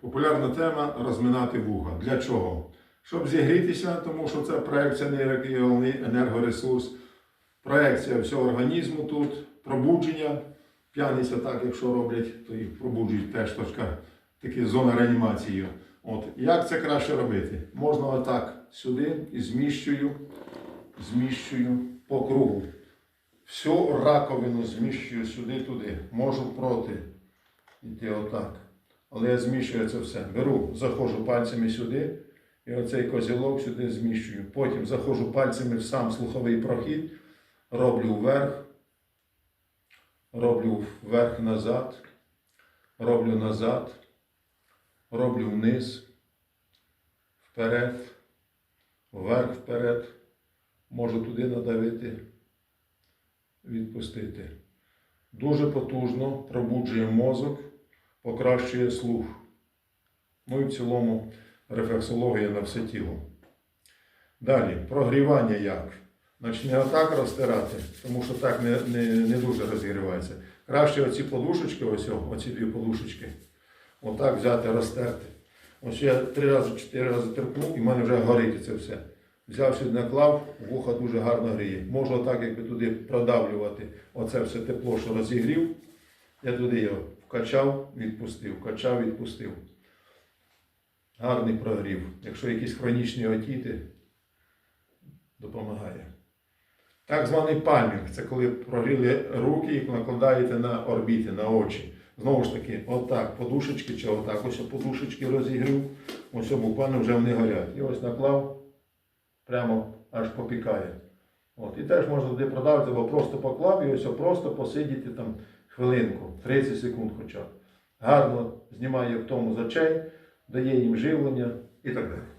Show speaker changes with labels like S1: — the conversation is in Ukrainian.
S1: Популярна тема розминати вуха. Для чого? Щоб зігрітися, тому що це проекція енергії, енергоресурс, проекція всього організму тут, пробудження. П'яниця так, якщо роблять, то їх пробуджують теж точка, такі зона реанімації. От. Як це краще робити? Можна отак сюди і зміщую, зміщую по кругу. Всю раковину зміщую сюди-туди. Можу проти. Іти отак. Але я зміщую це все. Беру, заходжу пальцями сюди, і оцей козілок сюди зміщую. Потім заходжу пальцями в сам слуховий прохід, роблю вверх, роблю вверх-назад, роблю назад, роблю вниз, вперед, вверх, вперед. Можу туди надавити, відпустити. Дуже потужно пробуджує мозок, покращує слух. Ну і в цілому рефлексологія на все тіло. Далі, прогрівання як? Значить, не отак розтирати, тому що так не, не, не дуже розігрівається. Краще оці подушечки, ось оці дві подушечки, отак взяти, розтерти. Ось я три рази, чотири рази терпнув, і в мене вже горить це все. Взяв сюди наклав, вуха дуже гарно гріє. Можу отак, якби туди продавлювати оце все тепло, що розігрів. Я туди його вкачав, відпустив, вкачав, відпустив. Гарний прогрів. Якщо якісь хронічні отіти, допомагає. Так званий пальмінг це коли прогріли руки і накладаєте на орбіти, на очі. Знову ж таки, отак, подушечки чи отак, ось подушечки розігрів, ось буквально вже вони горять. І ось наклав, прямо аж попікає. От. І теж можна туди продавати, або просто поклав і ось просто посидіти там хвилинку, 30 секунд хоча б. Гарно знімає втому з очей, дає їм живлення і так далі.